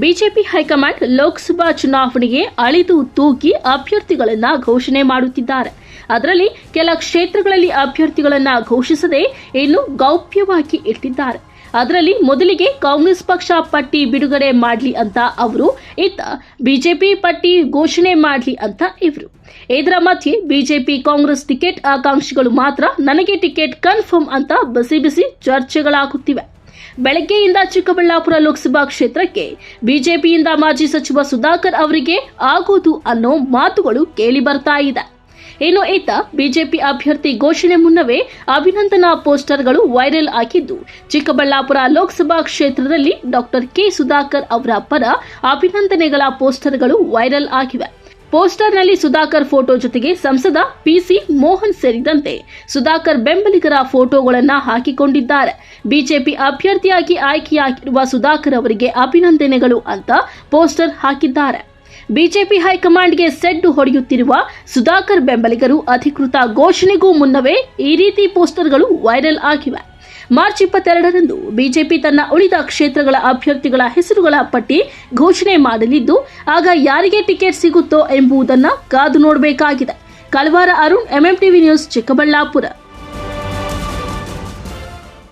BJP high command Lok Sabha ಚುನಾವಣೆಗೆ ಅಳಿದು ತೂಗಿ ಅಭ್ಯರ್ಥಿಗಳನ್ನು ಘೋಷಣೆ ಮಾಡುತ್ತಿದ್ದಾರೆ. ಅದರಲ್ಲಿ ಕೆಲ ಕ್ಷೇತ್ರಗಳಲ್ಲಿ ಅಭ್ಯರ್ಥಿಗಳನ್ನು ಘೋಷಿಸದೆ ಇನ್ನು ಗೌಪ್ಯವಾಗಿ ಇಟ್ಟಿದ್ದಾರೆ. ಅದರಲ್ಲಿ ಮೊದಲಿಗೆ ಕಾಂಗ್ರೆಸ್ ಪಕ್ಷ ಪಟ್ಟಿ ಬಿಡುಗಡೆ ಮಾಡಲಿ ಅಂತ ಅವರು, ಇತ್ತ ಬಿಜೆಪಿ ಪಟ್ಟಿ ಘೋಷಣೆ ಮಾಡಲಿ ಅಂತ ಇವರು. ಇದರ ಮಧ್ಯೆ ಬಿಜೆಪಿ ಕಾಂಗ್ರೆಸ್ ಟಿಕೆಟ್ ಆಕಾಂಕ್ಷಿಗಳು ಮಾತ್ರ ನನಗೆ ಟಿಕೆಟ್ ಕನ್ಫರ್ಮ್ ಅಂತ ಬಿಸಿ ಬಿಸಿ ಚರ್ಚೆಗಳಾಗುತ್ತಿವೆ. ಬೆಳಗ್ಗೆಯಿಂದ ಚಿಕ್ಕಬಳ್ಳಾಪುರ ಲೋಕಸಭಾ ಕ್ಷೇತ್ರಕ್ಕೆ ಬಿಜೆಪಿಯಿಂದ ಮಾಜಿ ಸಚಿವ ಸುಧಾಕರ್ ಅವರಿಗೆ ಆಗೋದು ಅನ್ನೋ ಮಾತುಗಳು ಕೇಳಿ ಬರ್ತಾ ಇದೆ. ಇನ್ನು ಈತ ಬಿಜೆಪಿ ಅಭ್ಯರ್ಥಿ ಘೋಷಣೆ ಮುನ್ನವೇ ಅಭಿನಂದನಾ ಪೋಸ್ಟರ್ಗಳು ವೈರಲ್ ಆಗಿದ್ದು, ಚಿಕ್ಕಬಳ್ಳಾಪುರ ಲೋಕಸಭಾ ಕ್ಷೇತ್ರದಲ್ಲಿ ಡಾಕ್ಟರ್ ಕೆ ಸುಧಾಕರ್ ಅವರ ಪರ ಅಭಿನಂದನೆಗಳ ಪೋಸ್ಟರ್ಗಳು ವೈರಲ್ ಆಗಿವೆ. ಪೋಸ್ಟರ್ನಲ್ಲಿ ಸುಧಾಕರ್ ಫೋಟೋ ಜೊತೆಗೆ ಸಂಸದ ಪಿಸಿ ಮೋಹನ್ ಸೇರಿದಂತೆ ಸುಧಾಕರ್ ಬೆಂಬಲಿಗರ ಫೋಟೋಗಳನ್ನು ಹಾಕಿಕೊಂಡಿದ್ದಾರೆ. ಬಿಜೆಪಿ ಅಭ್ಯರ್ಥಿಯಾಗಿ ಆಯ್ಕೆಯಾಗಿರುವ ಸುಧಾಕರ್ ಅವರಿಗೆ ಅಭಿನಂದನೆಗಳು ಅಂತ ಪೋಸ್ಟರ್ ಹಾಕಿದ್ದಾರೆ. ಬಿಜೆಪಿ ಹೈಕಮಾಂಡ್ಗೆ ಸೆಡ್ಡು ಹೊಡೆಯುತ್ತಿರುವ ಸುಧಾಕರ್ ಬೆಂಬಲಿಗರು ಅಧಿಕೃತ ಘೋಷಣೆಗೂ ಮುನ್ನವೇ ಈ ರೀತಿ ಪೋಸ್ಟರ್ಗಳು ವೈರಲ್ ಆಗಿವೆ. ಮಾರ್ಚ್ ಇಪ್ಪತ್ತೆರಡರಂದು ಬಿಜೆಪಿ ತನ್ನ ಉಳಿದ ಕ್ಷೇತ್ರಗಳ ಅಭ್ಯರ್ಥಿಗಳ ಹೆಸರುಗಳ ಪಟ್ಟಿ ಘೋಷಣೆ ಮಾಡಲಿದ್ದು, ಆಗ ಯಾರಿಗೆ ಟಿಕೆಟ್ ಸಿಗುತ್ತೋ ಎಂಬುದನ್ನು ಕಾದು ನೋಡಬೇಕಾಗಿದೆ. Kalavara Arun MMTV news Chikkaballapura.